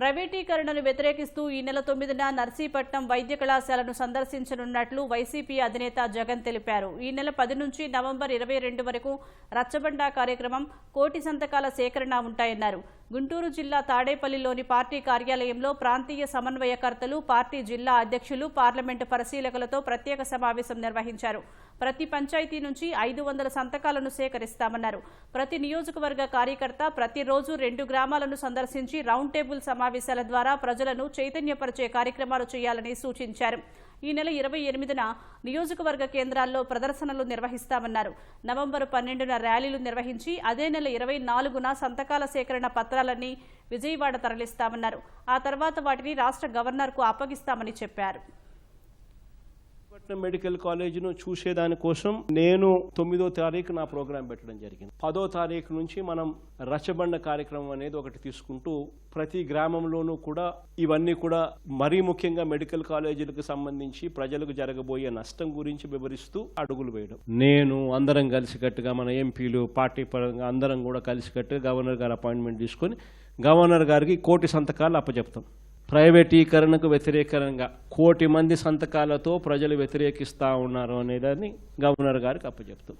ప్రైవేటీకరణను వ్యతిరేకిస్తూ ఈ నెల తొమ్మిదిన నర్సీపట్నం వైద్య కళాశాలను సందర్శించనున్నట్లు వైసీపీ అధినేత జగన్ తెలిపారు. ఈ నెల పది నుంచి నవంబర్ ఇరవై రెండు వరకు రచ్చబండ కార్యక్రమం కోటి సంతకాల సేకరణ ఉంటాయన్నారు. గుంటూరు జిల్లా తాడేపల్లిలోని పార్టీ కార్యాలయంలో ప్రాంతీయ సమన్వయకర్తలు పార్టీ జిల్లా అధ్యక్షులు పార్లమెంటు పరిశీలకులతో ప్రత్యేక సమావేశం నిర్వహించారు. ప్రతి పంచాయతీ నుంచి ఐదు వందల సంతకాలను సేకరిస్తామన్నారు. ప్రతి నియోజకవర్గ కార్యకర్త ప్రతిరోజు రెండు గ్రామాలను సందర్శించి రౌండ్ టేబుల్ సమావేశాల ద్వారా ప్రజలను చైతన్యపరిచే కార్యక్రమాలు చేయాలని సూచించారు. ఈ నెల ఇరవై ఎనిమిదిన నియోజకవర్గ కేంద్రాల్లో ప్రదర్శనలు నిర్వహిస్తామన్నారు. నవంబర్ పన్నెండున ర్యాలీలు నిర్వహించి అదే నెల ఇరవై నాలుగున సంతకాల సేకరణ పత్రాలన్నీ విజయవాడ తరలిస్తామన్నారు. ఆ తర్వాత వాటిని రాష్ట్ర గవర్నర్కు అప్పగిస్తామని చెప్పారు. విశాఖపట్నం మెడికల్ కాలేజీను చూసేదాని కోసం నేను తొమ్మిదో తారీఖు నా ప్రోగ్రాం పెట్టడం జరిగింది. పదో తారీఖు నుంచి మనం రచబండ కార్యక్రమం అనేది ఒకటి తీసుకుంటూ ప్రతి గ్రామంలోనూ కూడా ఇవన్నీ కూడా మరీ ముఖ్యంగా మెడికల్ కాలేజీలకు సంబంధించి ప్రజలకు జరగబోయే నష్టం గురించి వివరిస్తూ అడుగులు వేయడం. నేను అందరం కలిసికట్టుగా మన ఎంపీలు పార్టీ పరంగా అందరం కూడా కలిసికట్టుగా గవర్నర్ గారు అపాయింట్మెంట్ తీసుకొని గవర్నర్ గారికి కోటి సంతకాలు అప్పచెప్తాం. ప్రైవేటీకరణకు వ్యతిరేకంగా కోటి మంది సంతకాలతో ప్రజలు వ్యతిరేకిస్తూ ఉన్నారు అనేదాన్ని గవర్నర్ గారికి అప్పచెప్తాం